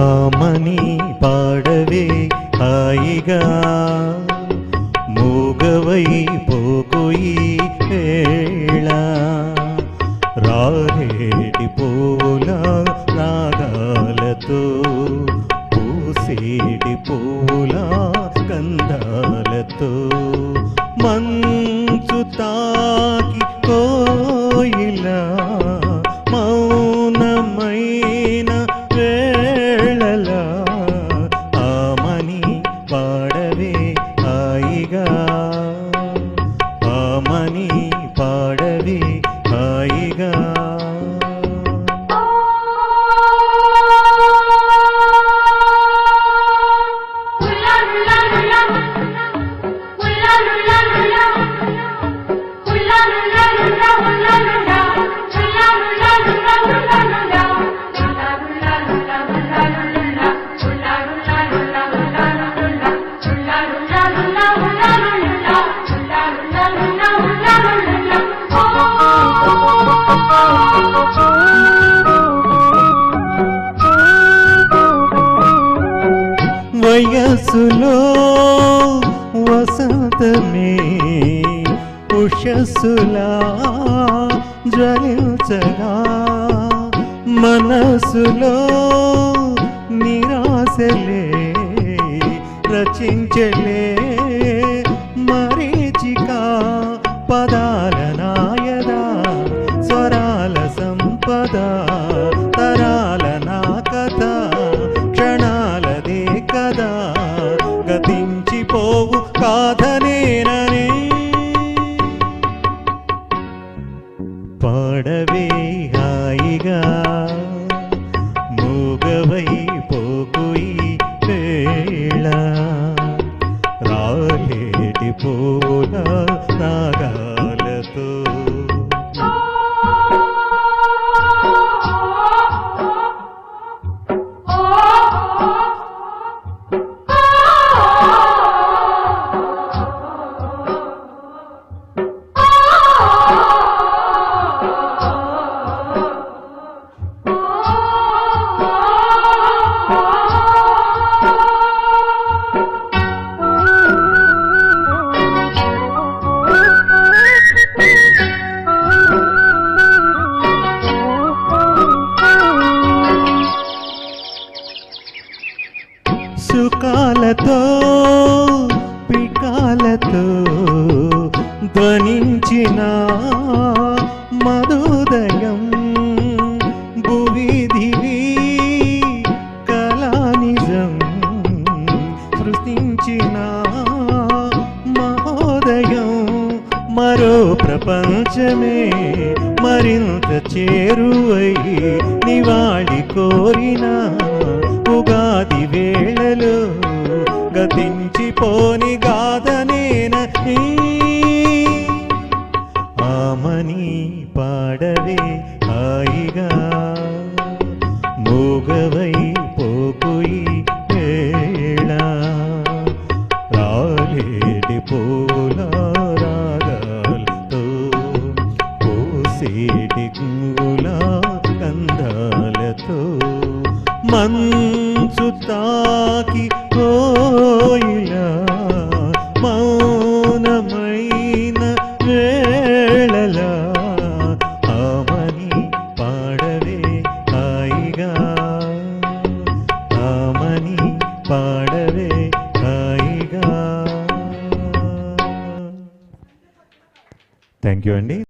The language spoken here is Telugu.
ఆమని పాడవే హాయిగా మూగవై పోకోయి వేళ రారేటి పూల వయస్సులో వసంతమే ఉషస్సులా జ్వలించగా మనసులో నిరాశలే రచించలే మరీచిక పదాల నాయదా స్వరాల సంపద సుఖాలతో పికాలతో ధ్వనించిన మధుదయం భువిధివి కళానిజం సృష్టించిన మహోదయం. మరో ప్రపంచమే మరింత చేరువై నివాళి కోరిన ఉగాది వేళలో గతించిపోని గాథనేన ఆమని పాడవే హాయిగా. మూగవై పోకుయి వేళ. రాలేటి పూల రాగాలతో పోసేటి గుల కందాలతో మంచు తాకి థ్యాంక్ యూ అండి